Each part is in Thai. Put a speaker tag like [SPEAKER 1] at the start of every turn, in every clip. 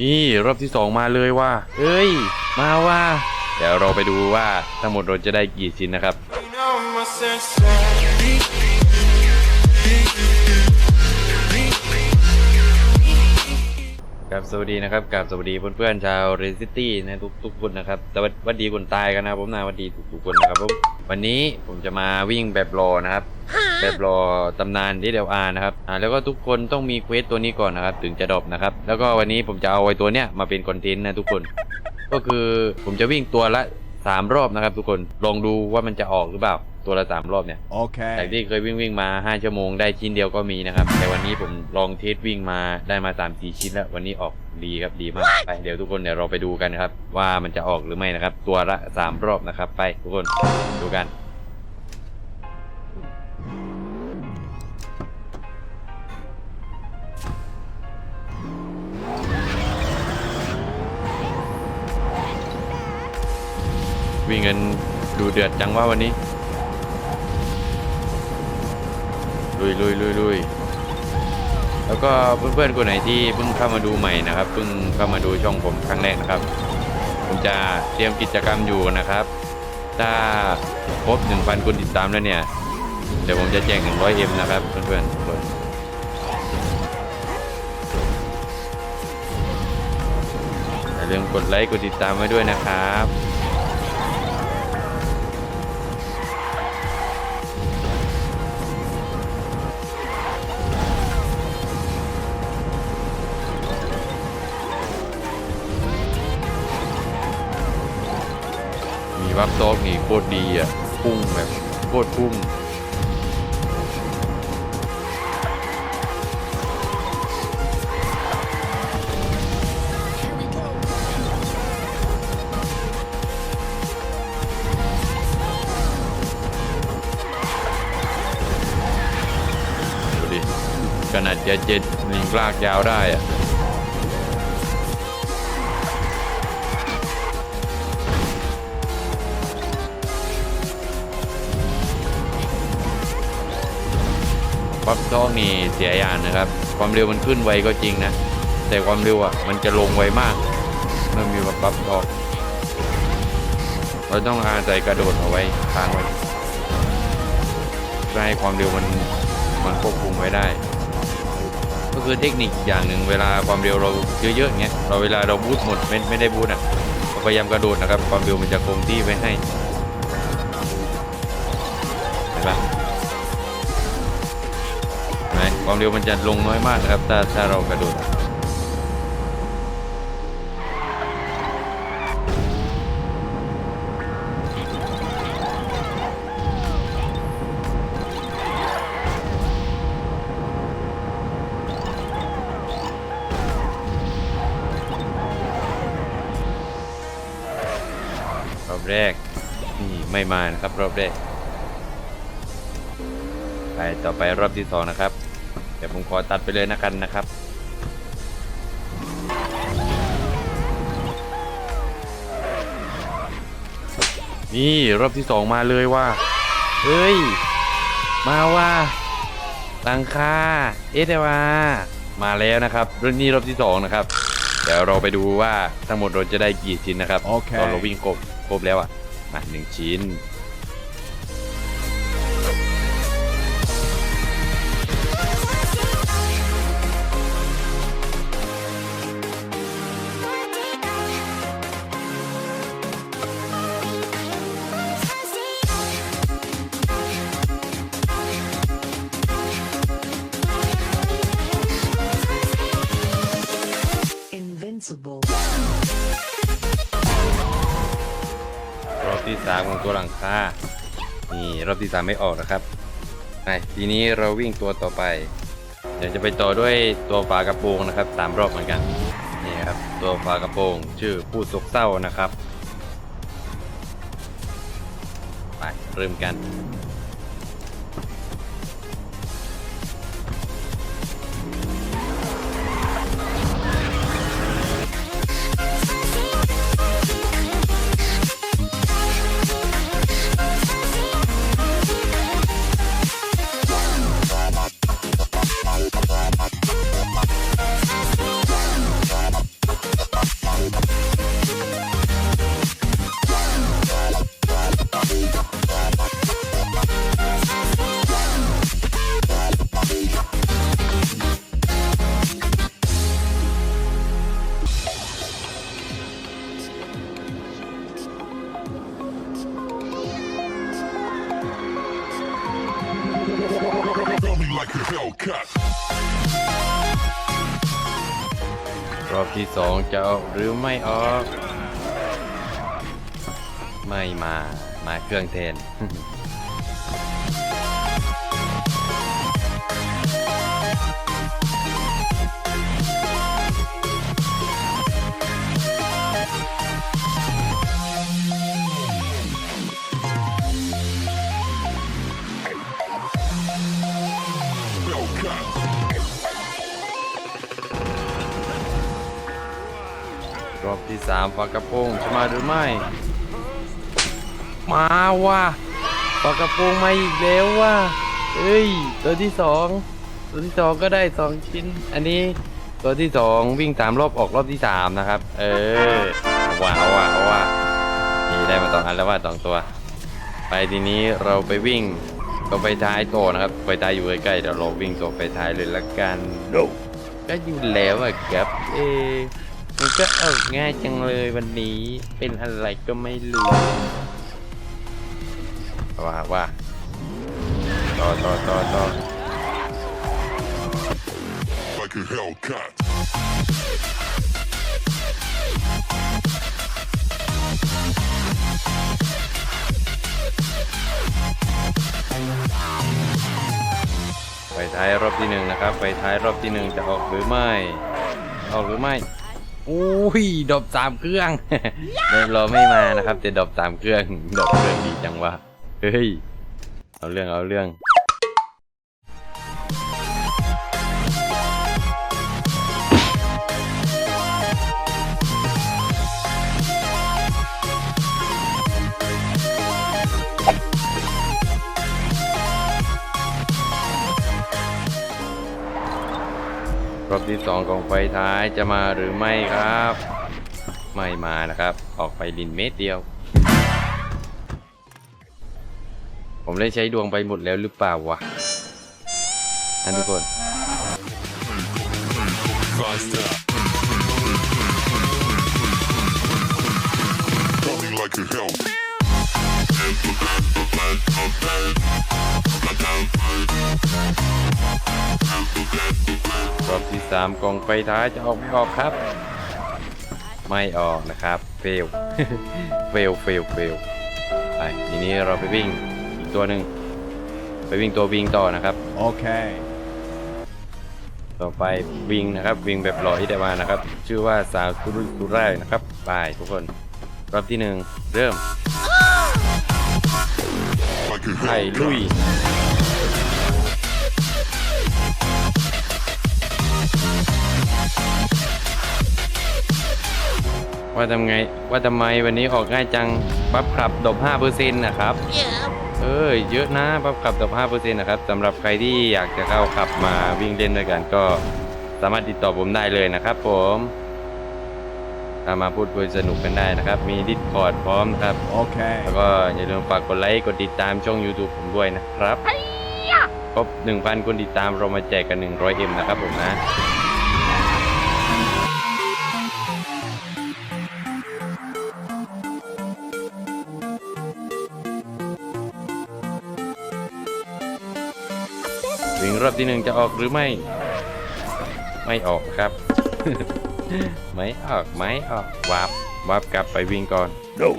[SPEAKER 1] นี่รอบที่สองมาเลยว่าเอ้ย มาว่า เดี๋ยวเราไปดูว่าทั้งหมดเราจะได้กี่ชิ้นนะครับ
[SPEAKER 2] You know my sense.
[SPEAKER 1] ครับสวัสดีนะครับกับสวัสดีเพื่อนๆชาวเรซิตี้นะทุกทุกคนนะครับสวัสวัสดีคนตายกันนะครับผมนะสวัสดีทุกๆคนนะครับผมวันนี้ผมจะมาวิ่งแบบรอนะครับ แบบรอตำนานที่เดลอานะครับอ่าแล้วก็ทุกคนต้องมีเควสตัวนี้ก่อนนะครับ ถึงจะดรอปนะครับ แล้วก็วันนี้ผมจะเอาไอ้ตัวเนี้ยมาเป็นคอนเทนต์นะทุกคน ก็คือผมจะวิ่งตัวละสามรอบนะครับ ทุกคนลองดูว่ามันจะออกหรือเปล่า ตัวละสามรอบเนี่ยจาก
[SPEAKER 3] Okay.
[SPEAKER 1] ที่เคยวิ่งวิ่งมา 5 ชั่วโมงได้ชิ้นเดียวก็มีนะครับ แต่วันนี้ผมลองเทสวิ่งมาได้มา3 4ชิ้นแล้ว วันนี้ออกดีครับดีมากไปเดี๋ยวทุกคนเดี๋ยวเราไปดูกันนะครับ ว่ามันจะออกหรือไม่นะครับ ตัวละ3รอบนะครับ ไปทุกคนดูกันวิ่งกันดูเดือดจังว่าวันนี้ ลุยลุยลุยลุยแล้วก็เพื่อนๆคนไหนที่เพิ่งเข้ามาดูใหม่นะครับเพิ่งเข้ามาดูช่องผมครั้งแรกนะครับ ผมจะเตรียมกิจกรรมอยู่นะครับ ถ้าครบ1,000คนติดตามแล้วเนี่ย เดี๋ยวผมจะแจก100 m นะครับเพื่อนๆทุกคนอย่าลืมกดไลค์กดติดตามไว้ด้วยนะครับ รับซอกนี่โคตรดีอะ พุ่งแบบโคตรพุ่งดูดิขนาดจะเจ็ดหนึ่งลากยาวได้อะ ปั๊บซอกนี่เสียอย่างนะครับ ความเร็วมันขึ้นไวก็จริงนะ แต่ความเร็วอะมันจะลงไวมากเมื่อมีปั๊บซอกเราต้องอาศัยกระโดดเอาไว้ค้างไว้ให้ความเร็วมันมันควบคุมไว้ได้ ก็คือเทคนิคอย่างหนึ่งเวลาความเร็วเราเยอะๆอย่างเงี้ยเราเวลาเราบูทหมดไม่ไม่ได้บูทอะเราพยายามกระโดดนะครับ ความเร็วมันจะคงที่ไว้ให้เห็นปะ ความเร็วมันจะลงน้อยมากนะครับ ถ้าถ้าเรากระโดดรอบแรกนี่ไม่มานะครับ รอบแรกไปต่อไปรอบที่สองนะครับ ดี๋ยวผมขอตัดไปเลยนะกันนะครับ นี่รอบที่สองมาเลยว่าเฮ้ย มาว่าตังค่าเอเดวามาแล้วนะครับรุ่นนี้รอบที่สองนะครับ เดี๋ยวเราไปดูว่าทั้งหมดเราจะได้กี่ชิ้นนะครับ
[SPEAKER 3] โอเค
[SPEAKER 1] ตอนเราวิ่งครบครบแล้วอะมาหนึ่งชิ้น ของตัวหลังคา นี่รอบที่สามไม่ออกนะครับไปทีนี้เราวิ่งตัวต่อไป เดี๋ยวจะไปต่อด้วยตัวฝากระโปรงนะครับสามรอบเหมือนกัน นี่ครับตัวฝากระโปรงชื่อผู้สกเศร้านะครับ ไปเริ่มกัน รอบที่สองจะออกหรือไม่ออก ไม่มา มาเครื่องแทน สามปลากระพงจะมาหรือไม่ มาว่ะปลากระพงมาอีกแล้วว่ะเอ้ย ตัวที่สองตัวที่สองก็ได้สองชิ้น อันนี้ตัวที่สองวิ่งตามรอบออกรอบที่สามนะครับ เออว้าวว้าวว้านี่ได้มาสองอันแล้วว่าสองตัว ไปทีนี้เราไปวิ่งตัวไปท้ายโตอนะครับ ไปท้ายอยู่ใกล้ๆเดี๋ยวเราวิ่งตัวไปท้ายเลยละกัน
[SPEAKER 3] No.
[SPEAKER 1] ก็อยู่แล้วอะครับเอะมัน ก็ออกง่ายจังเลยวันนี้เป็นอะไรก็ไม่รู้ว่าว่าต่อต่อต่อต่อ
[SPEAKER 3] Like a Hellcat.
[SPEAKER 1] ไปท้ายรอบที่หนึ่งนะครับ ไปท้ายรอบที่หนึ่งจะออกหรือไม่ ออกหรือไม่ อุ้ยดอบสามเครื่องเริ่มรอไม่มานะครับแต่ดอบสามเครื่องดอบเครื่องดีจังวะเฮ้ยเอาเรื่องเอาเรื่อง รอบที่สองของไฟท้ายจะมาหรือไม่ครับ ไม่มานะครับ ออกไปดินเม็ดเดียว ผมได้ใช้ดวงไปหมดแล้วหรือเปล่าวะอันทุกคน
[SPEAKER 3] like a hell.
[SPEAKER 1] รอบที่สามกองไฟท้ายจะออกไม่ออกครับ ไม่ออกนะครับ เฟล เฟล เฟล เฟล ไป ทีนี้เราไปวิ่งอีกตัวหนึ่ง ไปวิ่งตัววิ่งต่อนะครับ
[SPEAKER 4] Okay.
[SPEAKER 1] ต่อไปวิ่งนะครับ วิ่งแบบหล่อที่ได้มานะครับ ชื่อว่าสาวสุรุ่ยสุร่ายนะครับ ไปทุกคน รอบที่หนึ่งเริ่ม
[SPEAKER 3] Like a
[SPEAKER 1] ไข่ลุย
[SPEAKER 3] Hellcat.
[SPEAKER 1] ว่าทำไง ว่าทำไมวันนี้ออกง่ายจัง บัฟขับดบ5%นะครับ เออเยอะนะบัฟขับดบ5%นะครับสำหรับใครที่อยากจะเข้าขับมาวิ่งเล่นด้วยกันก็สามารถติดต่อผมได้เลยนะครับผมตา มมาพูดคุยสนุกกันได้นะครับ มีดิสคอร์ดพร้อมครับ
[SPEAKER 4] Okay.
[SPEAKER 1] แล้วก็อย่าลืมฝากกดไลค์ กดติดตามช่อง YouTube ผมด้วยนะครับครบ1,000 คนติดตามเรามาแจกกัน 100M นะครับผมนะวิ่งรอบที่หนึ่งจะออกหรือไม่ ไม่ออกครับ ไม่ออกไม่ออกวับวับกลับไปวิ่งก่อน
[SPEAKER 3] No.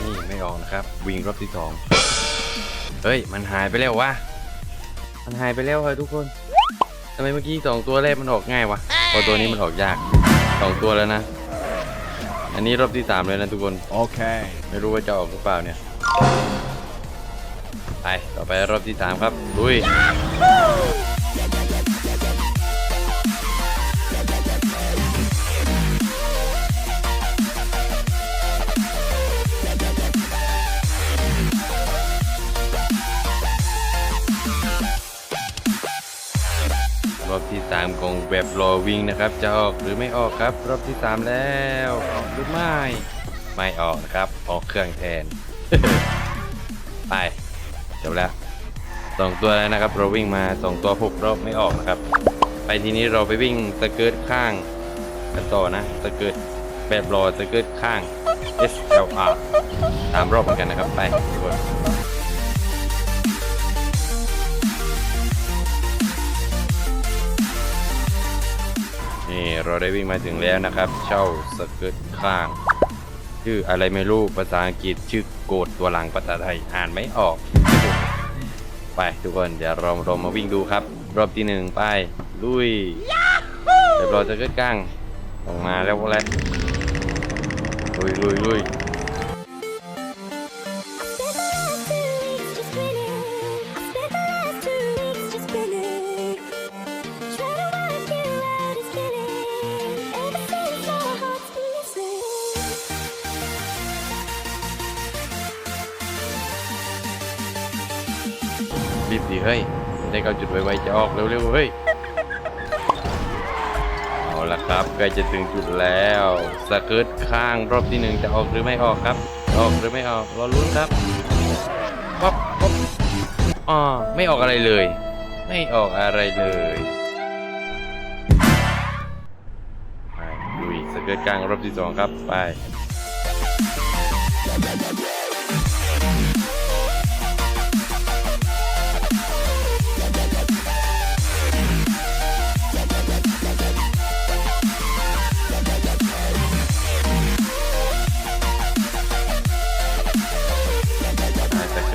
[SPEAKER 1] นี่ไม่ออกนะครับวิ่งรอบที่สอง เฮ้ย มันหายไปแล้ววะ มันหายไปแล้วเฮ้ยทุกคนทำไมเมื่อกี้สองตัวแรกมันออกง่ายวะพอตัวนี้มันออกยากสองตัวแล้วนะ อันนี้รอบที่สามเลยนะทุกคน
[SPEAKER 4] Okay.
[SPEAKER 1] ไม่รู้ว่าจะออกหรือเปล่าเนี่ย ไป ต่อไปรอบที่สามครับ ลุย แบบรอวิ่งนะครับ จะออกหรือไม่ออกครับ รอบที่สามแล้วออกหรือไม่ ไม่ออกนะครับ ออกเครื่องแทน ไปจบแล้วสองตัวแล้วนะครับเราวิ่งมาสองตัวหกรอบไม่ออกนะครับ ไปทีนี้เราไปวิ่งสเกิร์ตข้างกันต่อนะสเกิร์ตแบบรอสเกิร์ตข้าง SLR ตามรอบเหมือนกันนะครับ ไปทุกคน นี่เราได้วิ่งมาถึงแล้วนะครับ เช่าสเกิร์ตข้าง ชื่ออะไรไม่รู้ภาษาอังกฤษชื่อโกดตัวหลังภาษาไทยอ่านไม่ออก ไปทุกคนเดี๋ยวเราเรามาวิ่งดูครับ รอบที่หนึ่งไปลุยเดี๋ยวเราจะเกิดกลางออกมาแล้วแหละลุยลุยลุย ยได้เข้าจุดไวๆจะออกเร็วๆเฮ้ยเอาละครับใกล้จะถึงจุดแล้วสเกิร์ตข้างรอบที่หนึ่งจะออกหรือไม่ออกครับ ออกหรือไม่ออกรอลุ้นครับป๊อปป๊อปอ๋อไม่ออกอะไรเลย ไม่ออกอะไรเลยไปลุยสเกิร์ตกลางรอบที่สองครับไป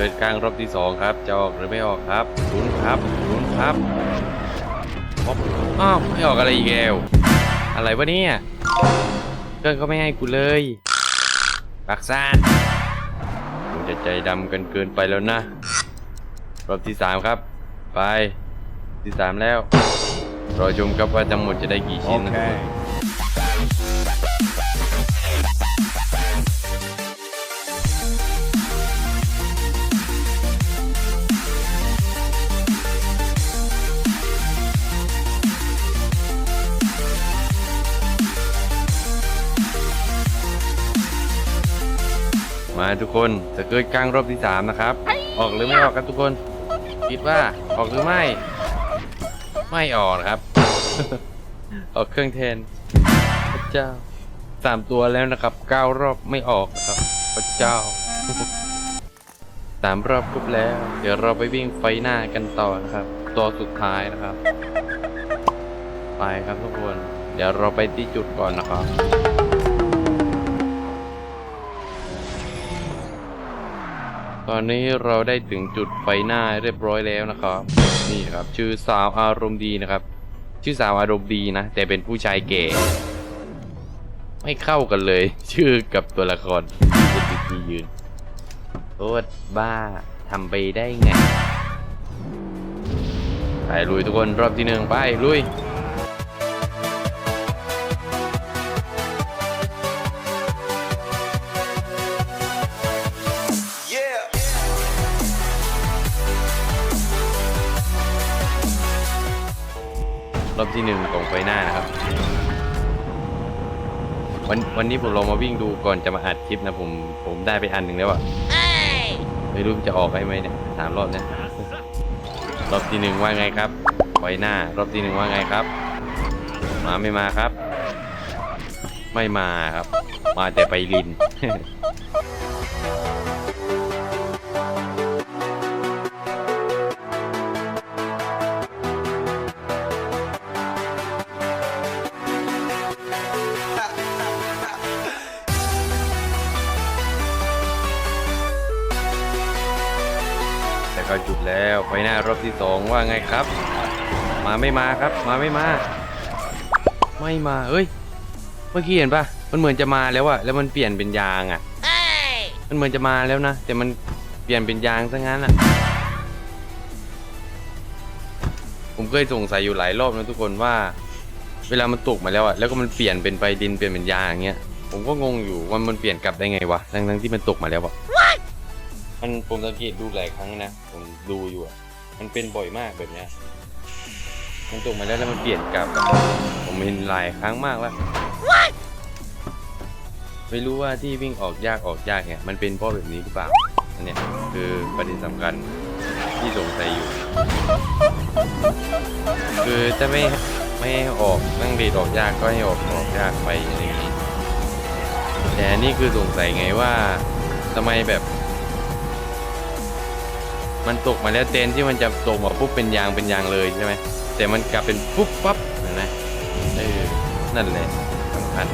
[SPEAKER 1] เกิดกลางรอบที่สองครับ จะออกหรือไม่ออกครับลุ้นครับลุ้นครับป๊อปอ้าวไม่ออกอะไรอีกแล้วอะไรวะเนี่ยเกินก็ไม่ให้กูเลยปักซานมึงจะใจดำกันเกินไปแล้วนะรอบที่สามครับ ไปที่สามแล้ว รอชมครับว่าทั้งหมดจะได้กี่ชิ้นนะทุกค มาทุกคนจะเกิดกลางรอบที่สามนะครับ ออกหรือไม่ออกครับทุกคน คิดว่าออกหรือไม่ ไม่ออกนะครับ ออกเครื่องแทนพระเจ้าสามตัวแล้วนะครับเก้ารอบไม่ออกนะครับพระเจ้าสามรอบครบแล้ว เดี๋ยวเราไปวิ่งไฟหน้ากันต่อนะครับ ตัวสุดท้ายนะครับ ไปครับทุกคน เดี๋ยวเราไปที่จุดก่อนนะครับ ตอนนี้เราได้ถึงจุดไฟหน้าเรียบร้อยแล้วนะครับ นี่ครับชื่อสาวอารมณ์ดีนะครับ ชื่อสาวอารมณ์ดีนะ แต่เป็นผู้ชายเก๋ไม่เข้ากันเลย ชื่อกับตัวละครที่เป็นที่ยืนโคตบ้าทำไปได้ไง ไปลุยทุกคนรอบที่หนึ่งไปลุย อบที่หนึ่งของไฟหน้านะครับ วันวันนี้ผมลองมาวิ่งดูก่อนจะมาอัดคลิปนะผมผมได้ไปอันหนึ่งแล้วอะไม่รู้จะออกไหมเนี่ยสามรอบเนี่ยรอบที่หนึ่งว่าไงครับไฟหน้ารอบที่หนึ่งว่าไงครับ มาไม่มาครับ ไม่มาครับ มาแต่ไปลิน ก็จุดแล้วไฟหน้ารอบที่สองว่าไงครับ มาไม่มาครับ มาไม่มา ไม่มาเอ้ย เมื่อกี้เห็นปะมันเหมือนจะมาแล้วอะแล้วมันเปลี่ยนเป็นยางอะมันเหมือนจะมาแล้วนะ แต่มันเปลี่ยนเป็นยางซะงั้นอะผมเคยสงสัยอยู่หลายรอบนะทุกคนว่า เวลามันตกมาแล้วอะแล้วก็มันเปลี่ยนเป็นไฟดินเปลี่ยนเป็นยางอย่างเงี้ยผมก็งงอยู่ว่ามันเปลี่ยนกลับได้ไงวะทั้งทั้งๆที่มันตกมาแล้วอะ มันผมสังเกตดูหลายครั้งนะ ผมดูอยู่อะมันเป็นบ่อยมากแบบเนี้ย มันตกมาแล้วแล้วมันเปลี่ยนกลับอะผมเห็นหลายครั้งมากแล้ว ไม่ไม่รู้ว่าที่วิ่งออกยากออกยากเนี่ย มันเป็นเพราะแบบนี้หรือเปล่า อันเนี้ยคือประเด็นสำคัญที่สงสัยอยู่ คือถ้าไม่ไม่ให้ออกนั่งเดทออกยากก็ให้ออกออกยากไปอะไรอย่างนี้แต่อันนี่คือสงสัยไงว่าทำไมแบบ มันตกมาแล้วเต็นที่มันจะตกมาปุ๊บเป็นยางเป็นยางเลยใช่ไหมแต่มันกลับเป็นปุ๊บปั๊บเห็นไหมเออนั่นแหละสำคัญ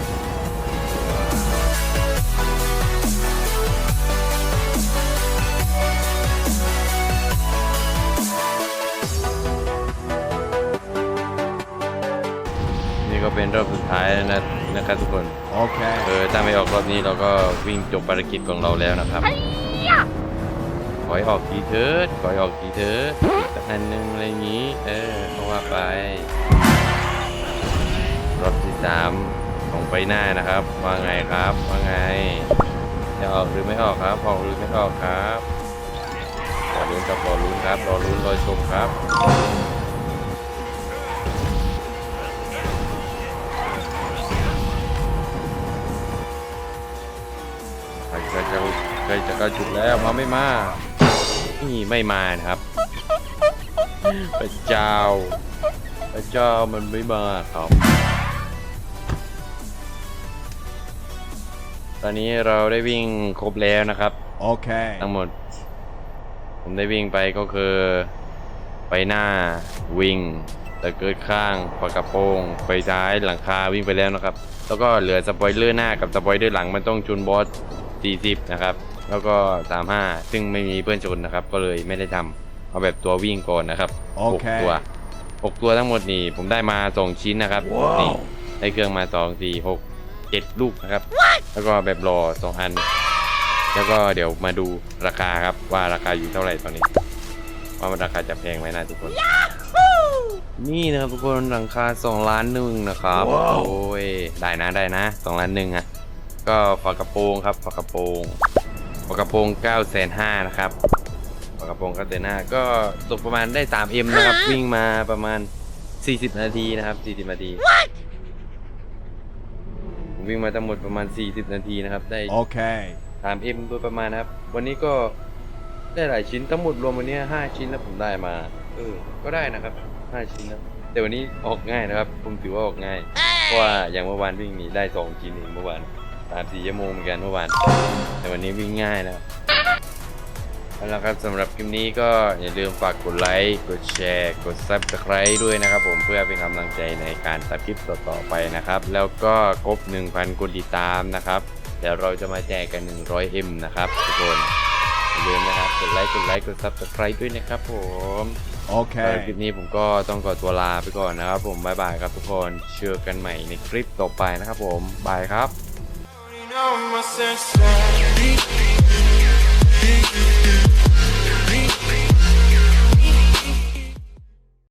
[SPEAKER 1] นี่ก็เป็นรอบสุดท้ายแล้วนะนะครับทุกคน
[SPEAKER 4] Okay.
[SPEAKER 1] เออ ถ้าไม่ออกรอบนี้เราก็วิ่งจบภารกิจของเราแล้วนะครับข อให้ออกทีเถิดขอให้ออกทีเถิดอีกสักอันหนึ่งอะไรอย่างนี้ เออเพราะว่าไป รอบที่สามของไปหน้านะครับ ว่าไงครับ ว่าไง จะออกหรือไม่ออกครับ ออกหรือไม่ออกครับรอลุ้นครับรอลุ้นครับ รอลุ้นรอชมครับใกล้จะใกล้จะใกล้จุดแล้วมาไม่มา นี่ไม่มานะครับพระเจ้าพระเจ้ามันไม่มาครับ ตอนนี้เราได้วิ่งครบแล้วนะครับ
[SPEAKER 4] Okay.
[SPEAKER 1] ทั้งหมด ผมได้วิ่งไปก็คือ ไปหน้าวิ่งแต่เกิดข้างฝากระโปรงไฟท้ายหลังคาวิ่งไปแล้วนะครับ แล้วก็เหลือสปอยเลอร์หน้ากับสปอยเลอร์หลังมันต้องจูนบอส40นะครับ แล้วก็35ซึ่งไม่มีเพื่อนชนนะครับ ก็เลยไม่ได้ทำเอาแบบตัววิ่งก่อนนะครับ
[SPEAKER 4] โอเค
[SPEAKER 1] 6ตัว6ตัวทั้งหมดนี่ผมได้มา2ชิ้นนะครับนี่ได้เครื่องมา2 4 6 7ลูกนะครับ แล้วก็แบบรอ2อัน แล้วก็เดี๋ยวมาดูราคาครับว่าราคาอยู่เท่าไหร่ตอนนี้ ว่ามันราคาจะแพงไหมนะทุกคน นี่นะครับทุกคนราคา2ล้านหนึ่งนะครับ
[SPEAKER 4] ว้าว
[SPEAKER 1] โอ้ยได้นะได้นะ2ล้านหนึ่งอะก็ฝากระโปรงครับฝากระโปรง ฝากระโปรง9 5 0 0 0นะครับฝากระโปรง9 5 0 0ก็ตกประมาณได้ 3M นะครับ วิ่งมาประมาณ 40 นาทีนะครับ 40 นาทีผมวิ่งมาทั้งหมดประมาณ 40 นาทีนะครับ ได้
[SPEAKER 4] Okay.
[SPEAKER 1] สามเอ็มโดยประมาณนะครับ วันนี้ก็ได้หลายชิ้นทั้งหมดรวมวันนี้ห้าชิ้นแล้วผมได้มา เออ ก็ได้นะครับห้าชิ้นนะแต่วันนี้ออกง่ายนะครับ ผมถือว่าออกง่าย เพราะว่าอย่างเมื่อวานวิ่งหนีได้สองชิ้นเองเมื่อวาน สามสี่ชั่วโมงเหมือนกันเมื่อวาน แต่วันนี้วิ่งง่ายนะครับเอาละครับสำหรับคลิปนี้ก็อย่าลืมฝากกดไลค์กดแชร์ กด subscribe ด้วยนะครับผมเพื่อเป็นกำลังใจในการตัดคลิปต่อๆไปนะครับ แล้วก็ครบ 1,000กดติดตามนะครับ เดี๋ยวเราจะมาแจกกัน 100M นะครับทุกคนอย่าลืมนะครับกดไลค์กดไลค์กด subscribe ด้วยนะครับผมสำหรับคลิ
[SPEAKER 4] Okay.
[SPEAKER 1] ปนี้ผมก็ต้องขอตัวลาไปก่อนนะครับผมบ๊ายบายครับทุกคนเชื่อกันใหม่ในคลิปต่อไปนะครับผมบายครับ
[SPEAKER 2] You know my sense.